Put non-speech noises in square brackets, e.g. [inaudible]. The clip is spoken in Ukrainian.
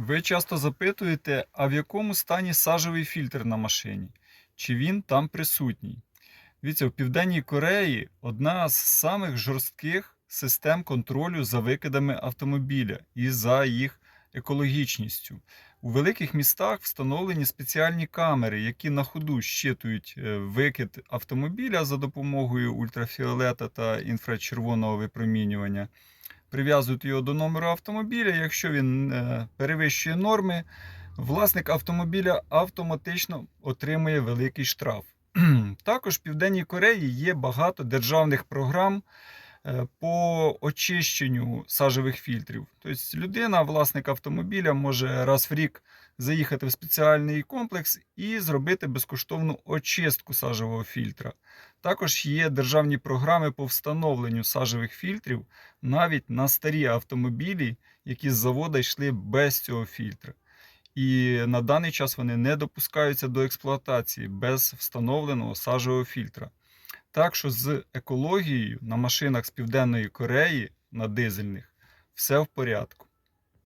Ви часто запитуєте, а в якому стані сажевий фільтр на машині? Чи він там присутній? Дивіться, в Південній Кореї одна з самих жорстких систем контролю за викидами автомобіля і за їх екологічністю. У великих містах встановлені спеціальні камери, які на ходу щитують е, викид автомобіля за допомогою ультрафіолета та інфрачервоного випромінювання прив'язують його до номеру автомобіля. Якщо він е, перевищує норми, власник автомобіля автоматично отримує великий штраф. [clears throat] Також в Південній Кореї є багато державних програм по очищенню сажевих фільтрів. Тобто людина, власник автомобіля, може раз в рік заїхати в спеціальний комплекс і зробити безкоштовну очистку сажевого фільтра. Також є державні програми по встановленню сажевих фільтрів навіть на старі автомобілі, які з завода йшли без цього фільтра. І на даний час вони не допускаються до експлуатації без встановленого сажевого фільтра. Так що з екологією на машинах з Південної Кореї на дизельних все в порядку.